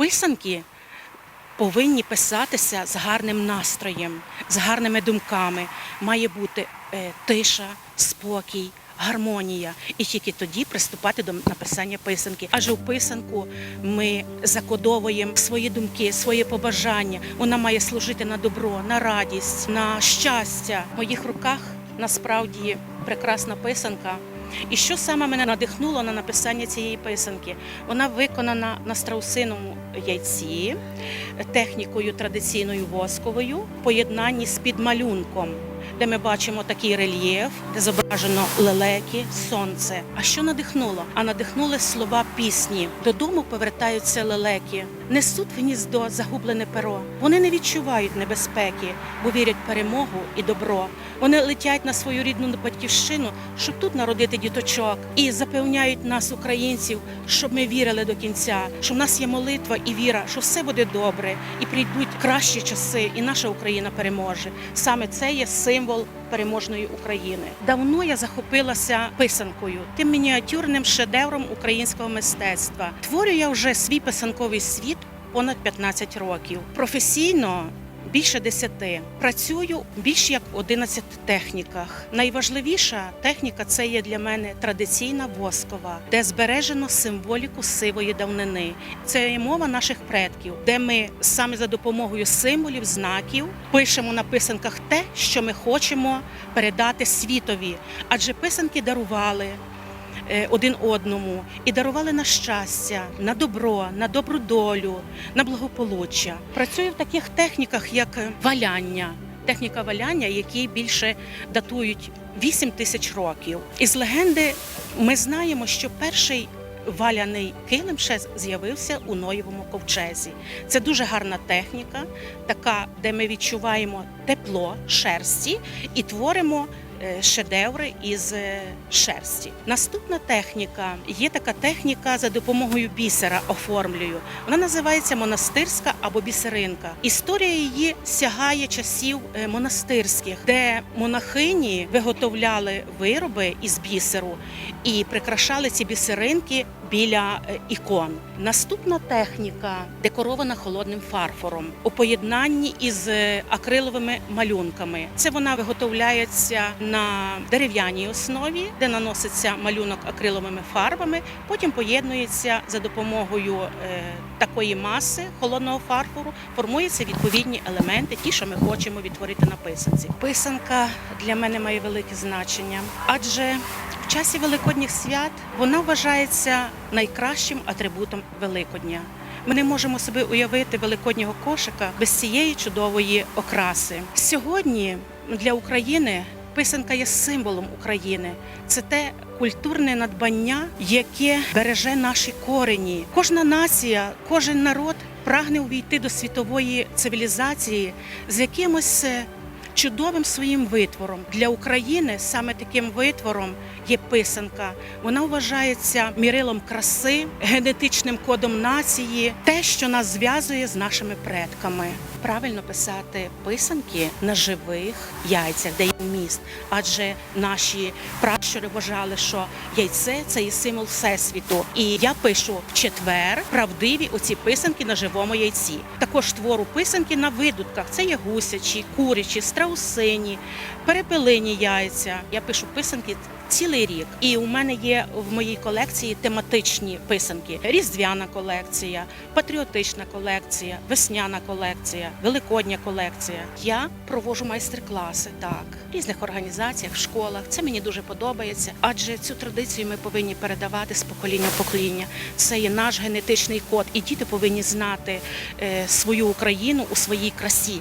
Писанки повинні писатися з гарним настроєм, з гарними думками. Має бути е, тиша, спокій. Гармонія, і тільки тоді приступати до написання писанки. Адже у писанку ми закодовуємо свої думки, свої побажання. Вона має служити на добро, на радість, на щастя. В моїх руках насправді прекрасна писанка. І що саме мене надихнуло на написання цієї писанки? Вона виконана на страусиному яйці технікою традиційною восковою, поєднанні з підмалюнком, де ми бачимо такий рельєф, де зображено лелеки, сонце. А що надихнуло? А надихнули слова пісні. Додому повертаються лелеки, несуть в гніздо загублене перо. Вони не відчувають небезпеки, бо вірять в перемогу і добро. Вони летять на свою рідну батьківщину, щоб тут народити діточок, і запевняють нас, українців, щоб ми вірили до кінця, що в нас є молитва і віра, що все буде добре, і прийдуть кращі часи, і наша Україна переможе. Саме це є символ переможної України. Давно я захопилася писанкою, тим мініатюрним шедевром українського мистецтва. Творю я вже свій писанковий світ понад 15 років. Професійно більше 10. Працюю більш як в 11 техніках. Найважливіша техніка це є для мене традиційна воскова, де збережено символіку сивої давнини. Це є мова наших предків, де ми саме за допомогою символів, знаків пишемо на писанках те, що ми хочемо передати світові. Адже писанки дарували один одному і дарували на щастя, на добро, на добру долю, на благополуччя. Працюю в таких техніках, як е, валяння. Техніка валяння, які більше датують 8 тисяч років. Із легенди ми знаємо, що перший валяний килим ще з'явився у Ноєвому ковчезі. Це дуже гарна техніка, така, де ми відчуваємо тепло шерсті і творимо е, шедеври із е, шерсті. Наступна техніка є така техніка за допомогою бісера оформлюю. Вона називається монастирська або бісеринка. Історія її сягає часів е, монастирських, де монахині виготовляли вироби із бісеру і прикрашали ці бісеринки біля е, ікон. Наступна техніка декорована холодним фарфором у поєднанні із е, акриловими малюнками. Це вона виготовляється на дерев'яній основі, де наноситься малюнок акриловими фарбами. Потім поєднується за допомогою е, такої маси холодного фарфору. Формуються відповідні елементи, ті, що ми хочемо відтворити на писанці. Писанка для мене має велике значення, адже в часі великодніх свят вона вважається найкращим атрибутом Великодня. Ми не можемо собі уявити великоднього кошика без цієї чудової окраси. Сьогодні для України писанка є символом України. Це те культурне надбання, яке береже наші корені. Кожна нація, кожен народ прагне увійти до світової цивілізації з якимось е, чудовим своїм витвором для України. Саме таким витвором є писанка. Вона вважається мірилом краси, генетичним кодом нації, те, що нас зв'язує з нашими предками. Правильно писати писанки на живих яйцях, де є міст, адже наші пращури вважали, що яйце це є символ всесвіту. І я пишу в четвер правдиві оці писанки на живому яйці. Також твору писанки на видутках. Це є гусячі, курячі, страусині, перепелині яйця. Я пишу писанки. Цілий рік, і у мене є в моїй колекції тематичні писанки: різдвяна колекція, патріотична колекція, весняна колекція, великодня колекція. Я провожу майстер-класи так в різних організаціях, в школах. Це мені дуже подобається, адже цю традицію ми повинні передавати з покоління в покоління. Це є наш генетичний код, і діти повинні знати е, свою Україну у своїй красі.